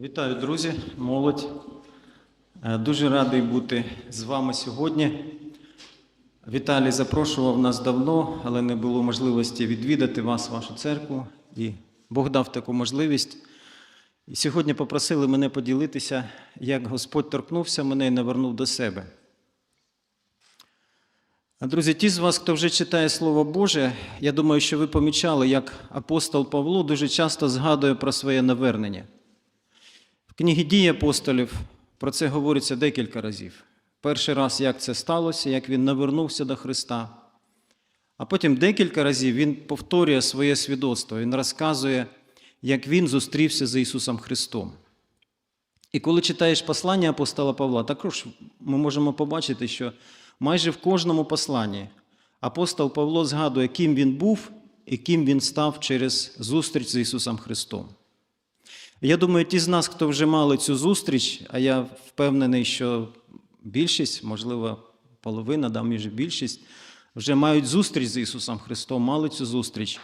Вітаю, друзі, молодь. Е, Дуже радий бути з вами сьогодні. Віталій запрошував нас давно, але не було можливості відвідати вас, вашу церкву. І Бог дав таку можливість. І сьогодні попросили мене поділитися, як Господь торкнувся мене і навернув до себе. Друзі, ті з вас, хто вже читає Слово Боже, я думаю, що ви помічали, як апостол Павло дуже часто згадує про своє навернення. В книгі дії апостолів про це говориться декілька разів. Перший раз, як це сталося, як він навернувся до Христа. А потім декілька разів він повторює своє свідоцтво, він розказує, як він зустрівся з Ісусом Христом. І коли читаєш послання апостола Павла, також ми можемо побачити, що майже в кожному посланні апостол Павло згадує, ким він був і ким він став через зустріч з Ісусом Христом. Я думаю, ті з нас, хто вже мали цю зустріч, а я впевнений, що більшість, можливо, половина, да, може більшість, вже мають зустріч з Ісусом Христом, мали цю зустріч.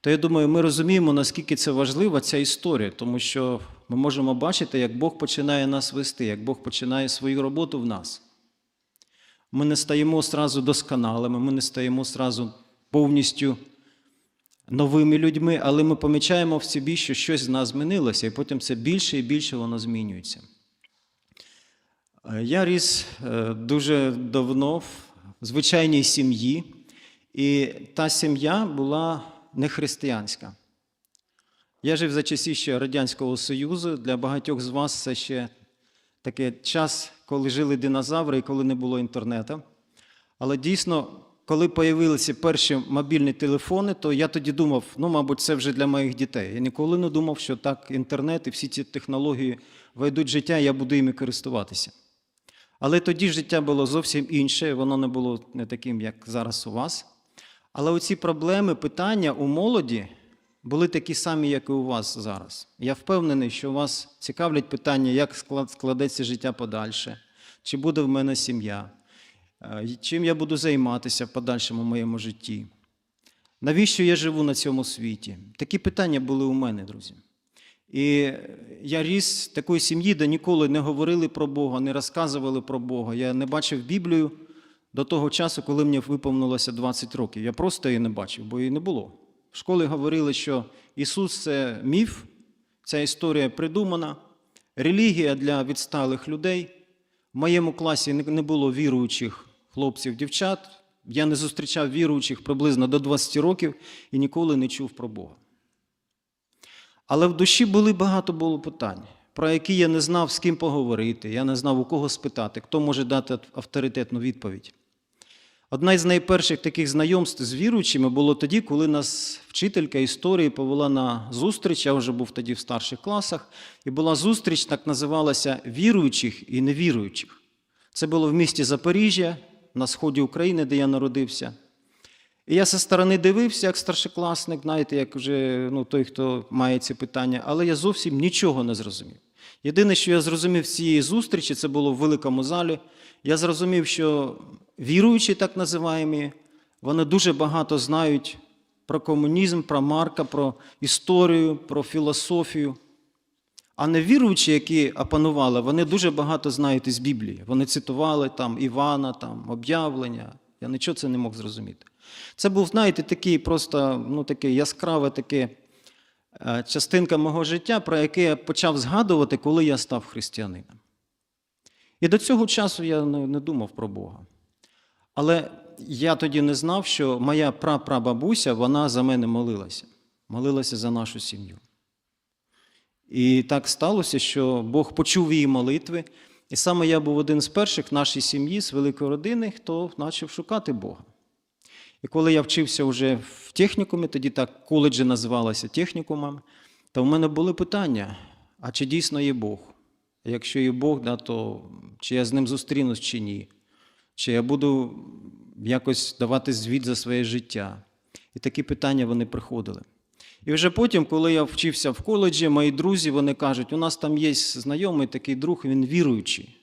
То я думаю, ми розуміємо, наскільки це важлива ця історія, тому що ми можемо бачити, як Бог починає нас вести, як Бог починає свою роботу в нас. Ми не стаємо зразу досконалими, ми не стаємо зразу повністю новими людьми, але ми помічаємо в собі, що щось з нас змінилося, і потім це більше і більше воно змінюється. Е, Я ріс е, дуже давно в звичайній сім'ї, і та сім'я була не християнська. Я жив за часів ще Радянського Союзу. Для багатьох з вас це ще такий час, коли жили динозаври і коли не було інтернету. Але дійсно, коли з'явилися перші мобільні телефони, то я тоді думав, ну, мабуть, це вже для моїх дітей. Я ніколи не думав, що так інтернет і всі ці технології войдуть в життя, і я буду іми користуватися. Але тоді життя було зовсім інше, воно не було не таким, як зараз у вас. Але оці проблеми, питання у молоді були такі самі, як і у вас зараз. Я впевнений, що вас цікавлять питання, як складеться життя подальше, чи буде в мене сім'я, чим я буду займатися в подальшому моєму житті. Навіщо я живу на цьому світі? Такі питання були у мене, друзі. І я ріс такої сім'ї, де ніколи не говорили про Бога, не розказували про Бога. Я не бачив Біблію до того часу, коли мені виповнилося 20 років. Я просто її не бачив, бо її не було. В школі говорили, що Ісус це міф, ця історія придумана, релігія для відсталих людей. В моєму класі не було віруючих хлопців, дівчат. Я не зустрічав віруючих приблизно до 20 років і ніколи не чув про Бога. Але в душі були багато було питань, про які я не знав, з ким поговорити, я не знав, у кого спитати, хто може дати авторитетну відповідь. Одна із найперших таких знайомств з віруючими було тоді, коли нас вчителька історії повела на зустріч, я вже був тоді в старших класах, і була зустріч, так називалася віруючих і невіруючих. Це було в місті Запоріжжя, на сході України, де я народився. І я зі сторони дивився, як старшокласник, знаєте, як вже ну, той, хто має ці питання, але я зовсім нічого не зрозумів. Єдине, що я зрозумів з цієї зустрічі, це було в великому залі. Я зрозумів, що віруючі, так називаємо, вони дуже багато знають про комунізм, про Марка, про історію, про філософію. А невіруючі, які опанували, вони дуже багато знають із Біблії. Вони цитували там Івана, там, об'явлення. Я нічого це не мог зрозуміти. Це був, знаєте, такий просто ну, таке яскраве таке е, частинка мого життя, про яке я почав згадувати, коли я став християнином. І до цього часу я не думав про Бога. Але я тоді не знав, що моя прапрабабуся, вона за мене молилася, молилася за нашу сім'ю. І так сталося, що Бог почув її молитви. І саме я був один з перших в нашій сім'ї, з великої родини, хто почав шукати Бога. І коли я вчився вже в технікумі, тоді так коледжі називалися технікумом, то в мене були питання: а чи дійсно є Бог? А Якщо є Бог, да, то чи я з ним зустрінусь чи ні? Чи я буду якось давати звіт за своє життя? І такі питання вони приходили. І вже потім, коли я вчився в коледжі, мої друзі вони кажуть, у нас там є знайомий такий друг, він віруючий,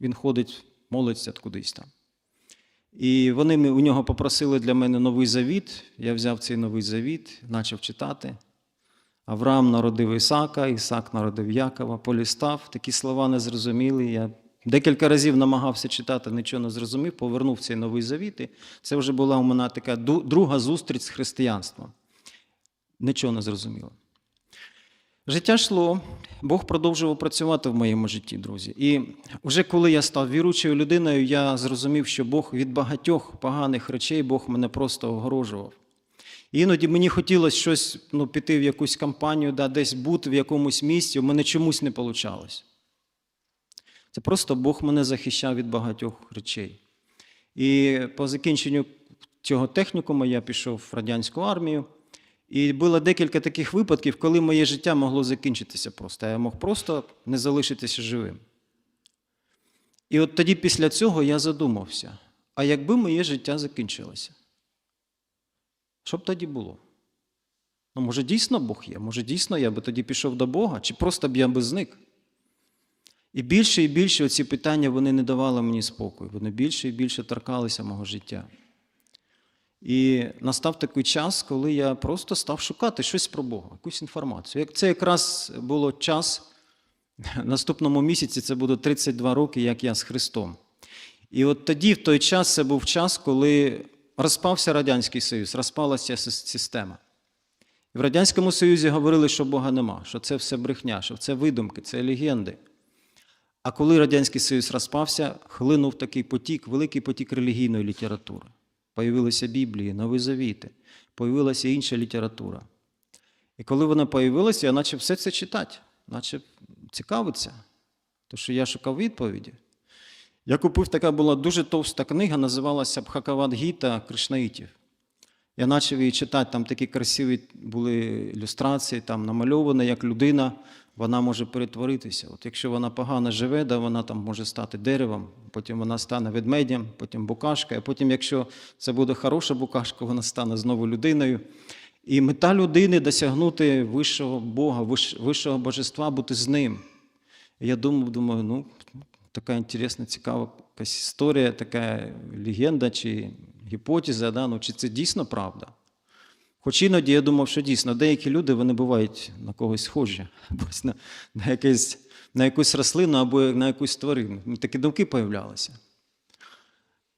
він ходить, молиться кудись там. І вони у нього попросили для мене новий завіт. Я взяв цей новий завіт, почав читати. Авраам народив Ісака, Ісак народив Якова, полістав. Такі слова незрозумілі. Я декілька разів намагався читати, нічого не зрозумів, повернув цей новий завіт. І це вже була у мене така друга зустріч з християнством. Нічого не зрозуміло. Життя йшло, Бог продовжував працювати в моєму житті, друзі. І вже коли я став віруючою людиною, я зрозумів, що Бог від багатьох поганих речей Бог мене просто огорожував. І Іноді мені хотілося щось ну, піти в якусь кампанію, да, десь бути в якомусь місці, у мене чомусь не вийшло. Це просто Бог мене захищав від багатьох речей. І по закінченню цього технікуму я пішов в радянську армію. І було декілька таких випадків, коли моє життя могло закінчитися просто. Я мог просто не залишитися живим. І от тоді, після цього, я задумався: а якби моє життя закінчилося? Що б тоді було? Ну, може, дійсно Бог є? Може, дійсно я би тоді пішов до Бога, чи просто б я би зник? І більше і більше оці питання вони не давали мені спокою. Вони більше і більше торкалися мого життя. І настав такий час, коли я просто став шукати щось про Бога, якусь інформацію. Це якраз було час, наступному місяці це буде 32 роки, як я з Христом. І от тоді, в той час, це був час, коли розпався Радянський Союз, розпалася система. В Радянському Союзі говорили, що Бога нема, що це все брехня, що це видумки, це легенди. А коли Радянський Союз розпався, хлинув такий потік, великий потік релігійної літератури. Появилися Біблії, Нові Завіти, появилася інша література. І коли вона появилася, я почав все це читати, наче цікавиться, тому що я шукав відповіді. Я купив така була дуже товста книга, називалася Бхакават Гіта Кришнаїтів. Я почав її читати, там такі красиві були ілюстрації, там намальована, як людина, вона може перетворитися. От якщо вона погано живе, да, вона там може стати деревом, потім вона стане ведмедем, потім букашкою, а потім, якщо це буде хороша букашка, вона стане знову людиною. І мета людини досягнути вищого Бога, вищого божества, бути з ним. І я думав, думаю, ну, така інтересна, цікава якась історія, така легенда чи гіпотеза, да? ну, чи це дійсно правда. Хоч іноді я думав, що дійсно деякі люди вони бувають на когось схожі, або на, на, якесь, на якусь рослину або на якусь тварину. Ну, Такі думки появлялися.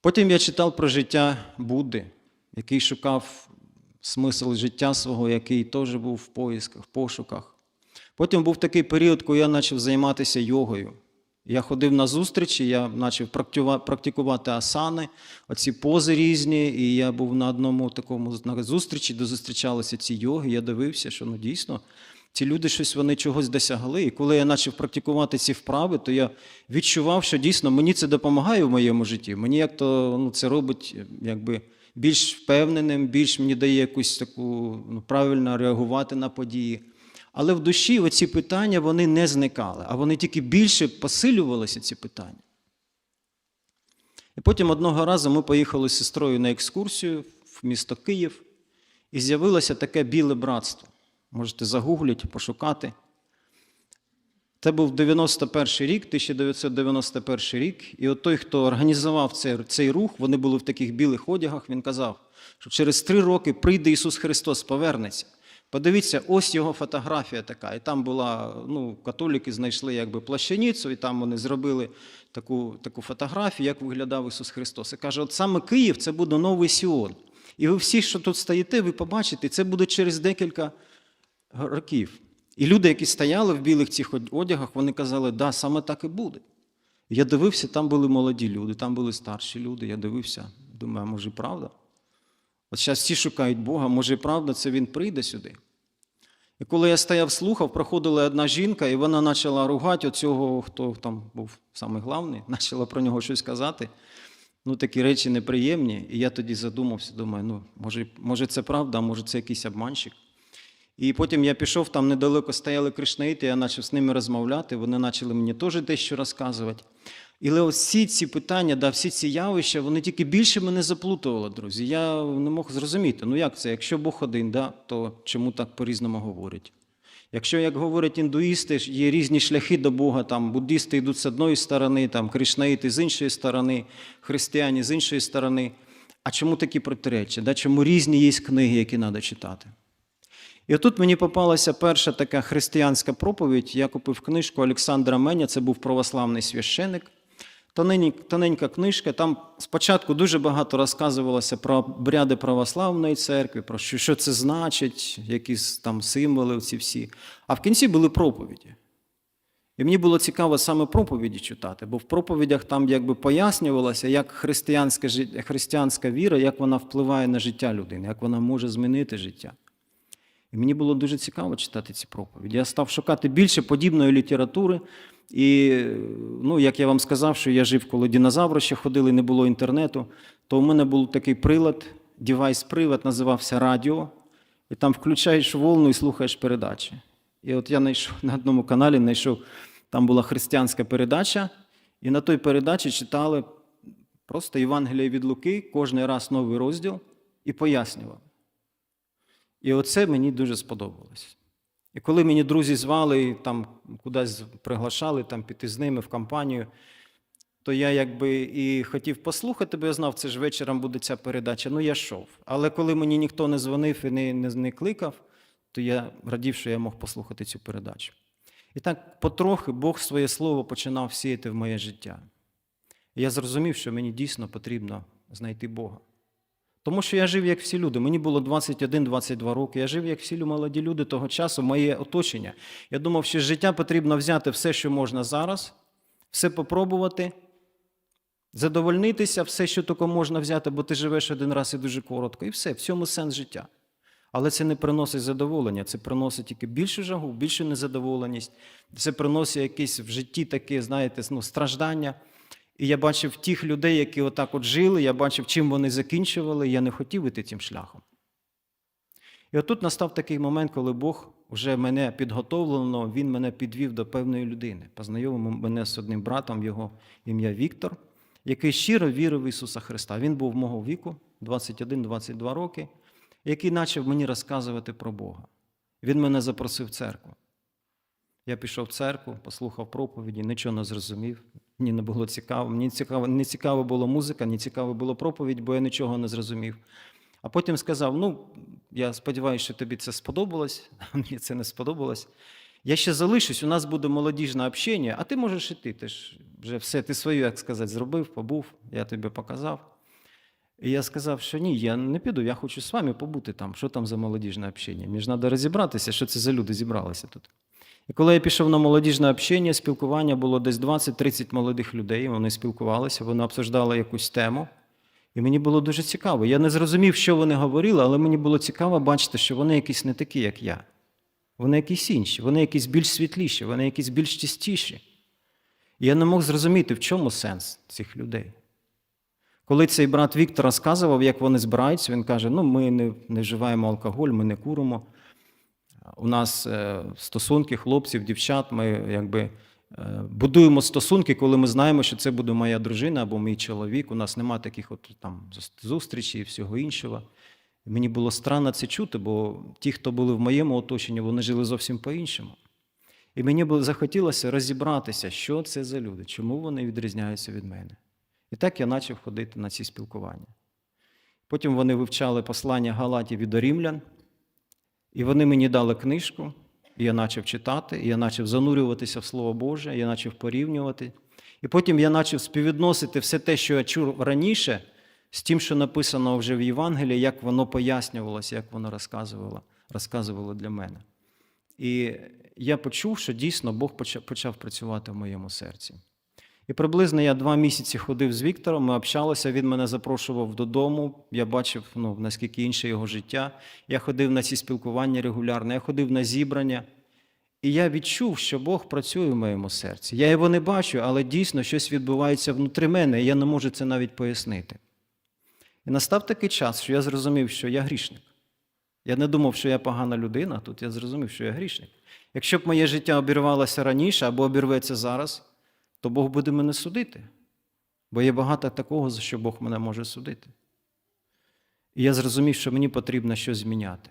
Потім я читав про життя Будди, який шукав смисл життя свого, який теж був в поїсках, в пошуках. Потім був такий період, коли я почав займатися йогою. Я ходив на зустрічі, я почав практикувати асани, оці пози різні, і я був на одному такому на зустрічі, де зустрічалися ці йоги. Я дивився, що ну дійсно ці люди щось вони чогось досягли. І коли я почав практикувати ці вправи, то я відчував, що дійсно мені це допомагає в моєму житті. Мені як то ну, це робить якби більш впевненим, більш мені дає якусь таку ну, правильно реагувати на події. Але в душі оці питання вони не зникали, а вони тільки більше посилювалися, ці питання. І потім одного разу ми поїхали з сестрою на екскурсію в місто Київ, і з'явилося таке біле братство. Можете загуглити, пошукати. Це був 91 рік, 1991 рік. І от той, хто організував цей, цей рух, вони були в таких білих одягах, він казав, що через три роки прийде Ісус Христос, повернеться. Подивіться, ось його фотографія така. І там була, ну, католіки знайшли якби плащаницю, і там вони зробили таку, таку фотографію, як виглядав Ісус Христос. І каже, от саме Київ це буде новий Сіон. І ви всі, що тут стоїте, ви побачите, це буде через декілька років. І люди, які стояли в білих цих одягах, вони казали, да, саме так і буде. Я дивився, там були молоді люди, там були старші люди. Я дивився, думаю, а може правда? От зараз всі шукають Бога, може і правда, це Він прийде сюди. І коли я стояв, слухав, проходила одна жінка, і вона почала ругати оцього, хто там був самий главний, почала про нього щось казати. Ну, такі речі неприємні. І я тоді задумався, думаю, ну, може, може це правда, а може це якийсь обманщик. І потім я пішов, там недалеко стояли кришнаїти, я почав з ними розмовляти, вони почали мені теж дещо розказувати. І всі ці питання, да, всі ці явища, вони тільки більше мене заплутували, друзі. Я не мог зрозуміти, ну як це, якщо Бог один, да, то чому так по-різному говорять? Якщо, як говорять індуїсти, є різні шляхи до Бога, там буддисти йдуть з одної сторони, там кришнаїти з іншої сторони, християни з іншої сторони. А чому такі протиреччя? Да? Чому різні є книги, які треба читати? І отут мені попалася перша така християнська проповідь. Я купив книжку Олександра Меня, це був православний священик. Тоненька, книжка. Там спочатку дуже багато розказувалося про обряди православної церкви, про що, що це значить, якісь там символи, ці всі. А в кінці були проповіді. І мені було цікаво саме проповіді читати, бо в проповідях там якби пояснювалося, як християнська, християнська віра, як вона впливає на життя людини, як вона може змінити життя. І мені було дуже цікаво читати ці проповіді. Я став шукати більше подібної літератури. І, ну, як я вам сказав, що я жив, коли динозаври ще ходили, не було інтернету, то у мене був такий прилад, девайс-привод, називався Радіо. І там включаєш волну і слухаєш передачі. І от я знайшов на одному каналі, знайшов, там була християнська передача, і на той передачі читали просто Євангеліє від Луки, кожен раз новий розділ, і пояснювали. І оце мені дуже сподобалось. І коли мені друзі звали і там кудись приглашали там, піти з ними в компанію, то я якби і хотів послухати, бо я знав, це ж вечором буде ця передача. Ну, я йшов. Але коли мені ніхто не дзвонив і не, не, не кликав, то я радів, що я мог послухати цю передачу. І так потрохи Бог своє слово починав сіяти в моє життя. І я зрозумів, що мені дійсно потрібно знайти Бога. Тому що я жив, як всі люди. Мені було 21-22 роки. Я жив, як всі молоді люди того часу, моє оточення. Я думав, що з життя потрібно взяти все, що можна зараз, все попробувати, задовольнитися, все, що тільки можна взяти, бо ти живеш один раз і дуже коротко. І все, в цьому сенс життя. Але це не приносить задоволення, це приносить тільки більшу жагу, більшу незадоволеність. Це приносить якесь в житті таке, знаєте, ну, страждання. І я бачив тих людей, які отак от жили, я бачив, чим вони закінчували, і я не хотів іти цим шляхом. І отут настав такий момент, коли Бог вже мене підготовлено, Він мене підвів до певної людини. Познайомив мене з одним братом, його ім'я Віктор, який щиро вірив в Ісуса Христа. Він був мого віку, 21-22 роки, який почав мені розказувати про Бога. Він мене запросив в церкву. Я пішов в церкву, послухав проповіді, нічого не зрозумів. Мені не було цікаво. Мені цікаво, не цікава була музика, не цікава була проповідь, бо я нічого не зрозумів. А потім сказав: ну, я сподіваюся, що тобі це сподобалось, а мені це не сподобалось. Я ще залишусь, у нас буде молодіжне общення, а ти можеш іти. Ти ж вже все, ти свою, як сказати, зробив, побув, я тобі показав. І я сказав, що ні, я не піду, я хочу з вами побути там. Що там за молодіжне общення? Мені ж треба розібратися, що це за люди зібралися тут. І коли я пішов на молодіжне общення, спілкування було десь 20-30 молодих людей. Вони спілкувалися, вони обсуждали якусь тему. І мені було дуже цікаво. Я не зрозумів, що вони говорили, але мені було цікаво бачити, що вони якісь не такі, як я. Вони якісь інші, вони якісь більш світліші, вони якісь більш чистіші. І я не мог зрозуміти, в чому сенс цих людей. Коли цей брат Віктор розказував, як вони збираються, він каже: ну, ми не, не вживаємо алкоголь, ми не куримо. У нас е, стосунки хлопців, дівчат, ми якби е, будуємо стосунки, коли ми знаємо, що це буде моя дружина або мій чоловік. У нас нема таких от там зустрічей і всього іншого. Мені було странно це чути, бо ті, хто були в моєму оточенні, вони жили зовсім по-іншому. І мені було захотілося розібратися, що це за люди, чому вони відрізняються від мене. І так я почав ходити на ці спілкування. Потім вони вивчали послання Галатів від Римлян, і вони мені дали книжку, і я почав читати, і я почав занурюватися в Слово Боже, я почав порівнювати. І потім я почав співвідносити все те, що я чув раніше, з тим, що написано вже в Євангелії, як воно пояснювалося, як воно розказувало, розказувало для мене. І я почув, що дійсно Бог почав, працювати в моєму серці. І приблизно я два місяці ходив з Віктором, ми общалися, він мене запрошував додому. Я бачив, ну, наскільки інше його життя. Я ходив на ці спілкування регулярно, я ходив на зібрання. І я відчув, що Бог працює в моєму серці. Я його не бачу, але дійсно щось відбувається внутрі мене, і я не можу це навіть пояснити. І настав такий час, що я зрозумів, що я грішник. Я не думав, що я погана людина, тут я зрозумів, що я грішник. Якщо б моє життя обірвалося раніше або обірветься зараз, то Бог буде мене судити. Бо є багато такого, за що Бог мене може судити. І я зрозумів, що мені потрібно щось зміняти.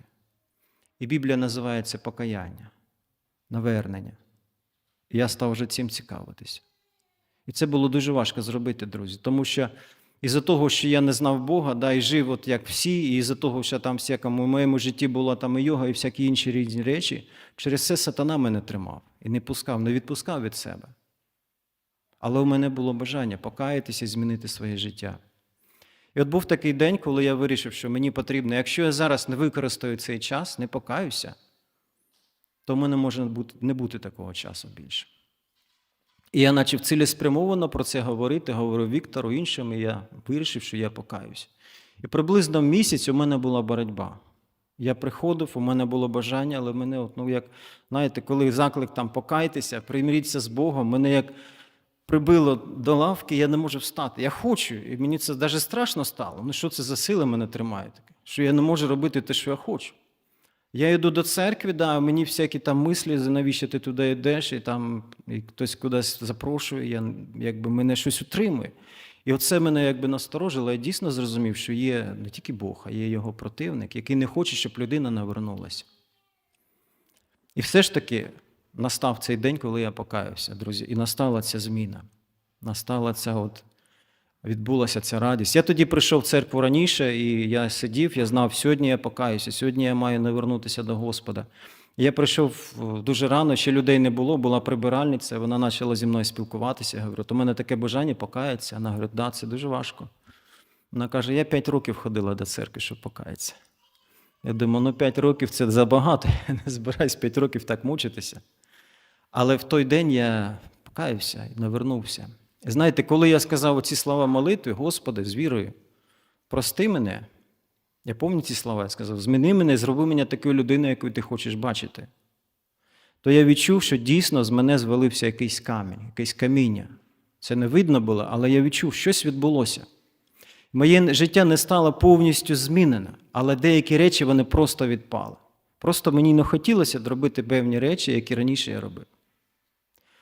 І Біблія називає це покаяння, навернення. І я став вже цим цікавитися. І це було дуже важко зробити, друзі, тому що із-за того, що я не знав Бога, да, і жив от як всі, і із-за того, що там всякому в моєму житті була там і йога, і всякі інші різні речі, через це сатана мене тримав і не пускав, не відпускав від себе. Але у мене було бажання покаятися і змінити своє життя. І от був такий день, коли я вирішив, що мені потрібно, якщо я зараз не використаю цей час, не покаюся, то в мене може не бути такого часу більше. І я почав цілеспрямовано про це говорити, говорив Віктору, іншим, і я вирішив, що я покаюся. І приблизно місяць у мене була боротьба. Я приходив, у мене було бажання, але мене, от, ну, як, знаєте, коли заклик там покайтеся, примиріться з Богом, мене як прибило до лавки, я не можу встати. Я хочу, і мені це навіть страшно стало. Ну що це за сила мене тримає таке? Що я не можу робити те, що я хочу. Я йду до церкви, да, мені всякі там мислі, навіщо ти туди йдеш, і там і хтось кудись запрошує, я, якби мене щось утримує. І оце мене якби насторожило. Я дійсно зрозумів, що є не тільки Бог, а є його противник, який не хоче, щоб людина навернулася. І все ж таки настав цей день, коли я покаявся, друзі, і настала ця зміна. Настала ця от, відбулася ця радість. Я тоді прийшов в церкву раніше, і я сидів, я знав, сьогодні я покаюся, сьогодні я маю навернутися до Господа. Я прийшов е, дуже рано, ще людей не було, була прибиральниця, вона почала зі мною спілкуватися. Я говорю, то в мене таке бажання покаятися. Вона говорить, да, це дуже важко. Вона каже, я п'ять років ходила до церкви, щоб покаятися. Я думаю, ну п'ять років це забагато, я не збираюсь п'ять років так мучитися. Але в той день я покаявся і навернувся. І знаєте, коли я сказав оці слова молитви, Господи, з вірою, прости мене, я пам'ятаю ці слова, я сказав, зміни мене, зроби мене такою людиною, якою ти хочеш бачити. То я відчув, що дійсно з мене звалився якийсь камінь, якесь каміння. Це не видно було, але я відчув, щось відбулося. Моє життя не стало повністю змінене, але деякі речі вони просто відпали. Просто мені не хотілося робити певні речі, які раніше я робив.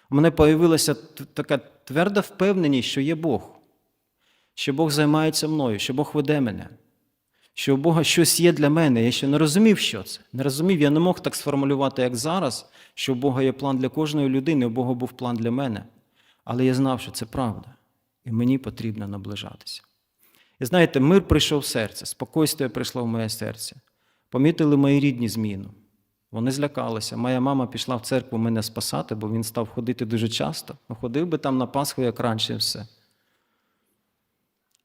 У мене з'явилася така тверда впевненість, що є Бог, що Бог займається мною, що Бог веде мене, що у Бога щось є для мене. Я ще не розумів, що це. Не розумів, я не мог так сформулювати, як зараз, що у Бога є план для кожної людини, у Бога був план для мене. Але я знав, що це правда, і мені потрібно наближатися. І знаєте, мир прийшов в серце, спокійствие прийшло в моє серце. Помітили мої рідні зміну. Вони злякалися. Моя мама пішла в церкву мене спасати, бо він став ходити дуже часто. Ну, ходив би там на Пасху, як раніше все.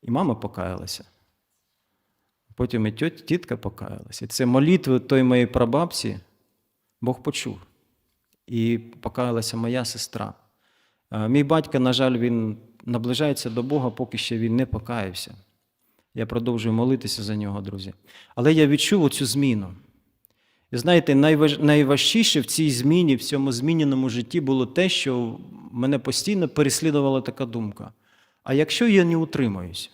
І мама покаялася. Потім і тітка покаялася. І це молитви той моєї прабабці Бог почув. І покаялася моя сестра. Мій батько, на жаль, він наближається до Бога, поки ще він не покаявся. Я продовжую молитися за нього, друзі. Але я відчув оцю зміну. І знаєте, найваж... найважчіше в цій зміні, в цьому зміненому житті було те, що мене постійно переслідувала така думка. А якщо я не утримаюся?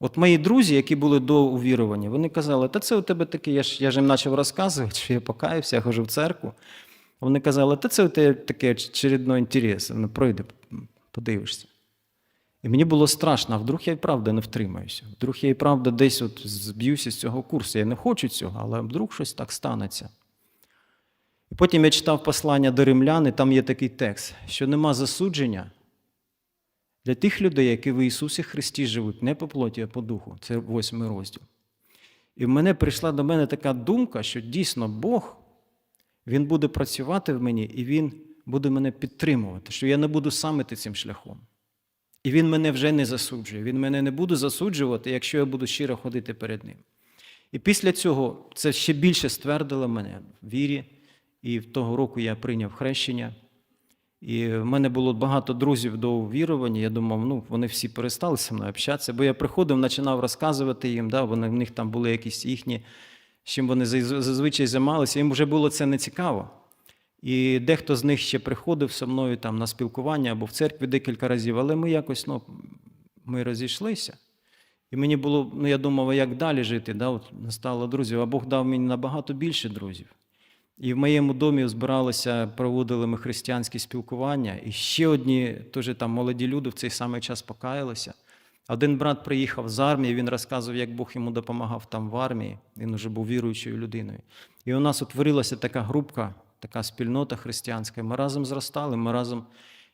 От мої друзі, які були до увірування, вони казали, та це у тебе таке, я ж я ж їм почав розказувати, що я покаявся, я хожу в церкву. Вони казали, та це у тебе таке очередно інтерес, пройди, подивишся. І мені було страшно, а вдруг я і правда не втримаюся. Вдруг я і правда десь от зб'юся з цього курсу. Я не хочу цього, але вдруг щось так станеться. І потім я читав послання до римлян, і там є такий текст, що нема засудження для тих людей, які в Ісусі Христі живуть, не по плоті, а по духу. Це восьмий розділ. І в мене прийшла до мене така думка, що дійсно Бог, Він буде працювати в мені, і Він буде мене підтримувати, що я не буду сам іти цим шляхом. І він мене вже не засуджує. Він мене не буде засуджувати, якщо я буду щиро ходити перед ним. І після цього це ще більше ствердило мене в вірі. І в того року я прийняв хрещення. І в мене було багато друзів до увірування. Я думав, ну вони всі перестали зі мною общатися, бо я приходив, починав розказувати їм, да, вони, в них там були якісь їхні, чим вони зазвичай займалися. Їм вже було це не цікаво. І дехто з них ще приходив зі мною там на спілкування або в церкві декілька разів, але ми якось ну, ми розійшлися. І мені було, ну я думав, як далі жити? Да? От настало друзів, а Бог дав мені набагато більше друзів. І в моєму домі збиралися, проводили ми християнські спілкування, і ще одні теж там молоді люди в цей самий час покаялися. Один брат приїхав з армії, він розказував, як Бог йому допомагав там в армії. Він вже був віруючою людиною. І у нас утворилася така групка така спільнота християнська. Ми разом зростали, ми разом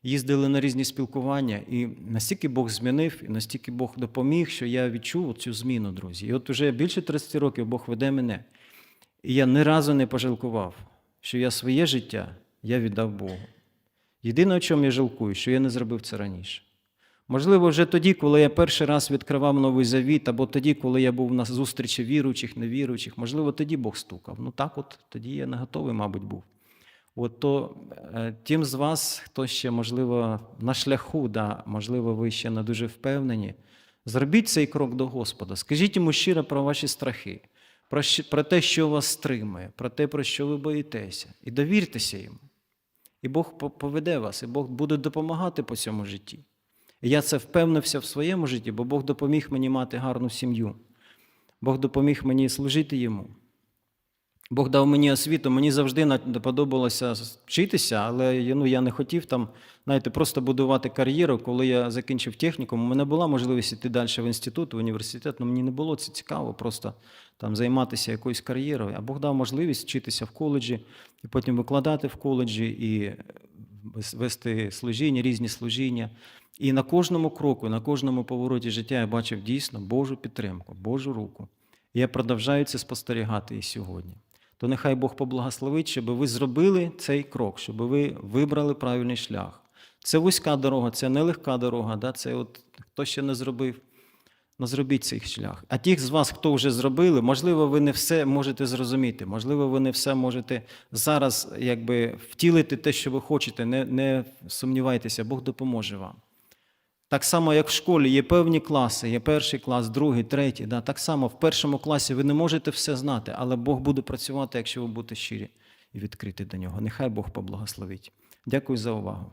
їздили на різні спілкування, і настільки Бог змінив, і настільки Бог допоміг, що я відчув цю зміну, друзі. І от уже більше 30 років Бог веде мене. І я ні разу не пожалкував, що я своє життя я віддав Богу. Єдине, о чому я жалкую, що я не зробив це раніше. Можливо, вже тоді, коли я перший раз відкривав новий завіт, або тоді, коли я був на зустрічі віруючих, невіруючих, можливо, тоді Бог стукав. Ну так, от тоді я не готовий, мабуть, був. От то е, тим з вас, хто ще, можливо, на шляху, да, можливо, ви ще не дуже впевнені, зробіть цей крок до Господа. Скажіть йому щиро про ваші страхи, про, про те, що вас стримує, про те, про що ви боїтеся, і довіртеся йому. І Бог поведе вас, і Бог буде допомагати по цьому житті. І я це впевнився в своєму житті, бо Бог допоміг мені мати гарну сім'ю. Бог допоміг мені служити йому. Бог дав мені освіту, мені завжди подобалося вчитися, але ну, я не хотів там, знаєте, просто будувати кар'єру. Коли я закінчив технікум, у мене була можливість йти далі в інститут, в університет, але мені не було це цікаво, просто там займатися якоюсь кар'єрою. А Бог дав можливість вчитися в коледжі, і потім викладати в коледжі і е, вести служіння, різні служіння. І на кожному кроку, на кожному повороті життя я бачив дійсно Божу підтримку, Божу руку. Я продовжую це спостерігати і сьогодні. То нехай Бог поблагословить, щоб ви зробили цей крок, щоб ви вибрали правильний шлях. Це вузька дорога, це нелегка дорога, да? це от хто ще не зробив, ну зробіть цей шлях. А ті з вас, хто вже зробили, можливо, ви не все можете зрозуміти, можливо, ви не все можете зараз якби, втілити те, що ви хочете. Не, не сумнівайтеся, Бог допоможе вам. Так само, як в школі є певні класи, є перший клас, другий, третій. Да? Так само в першому класі ви не можете все знати, але Бог буде працювати, якщо ви будете щирі і відкриті до нього. Нехай Бог поблагословить. Дякую за увагу.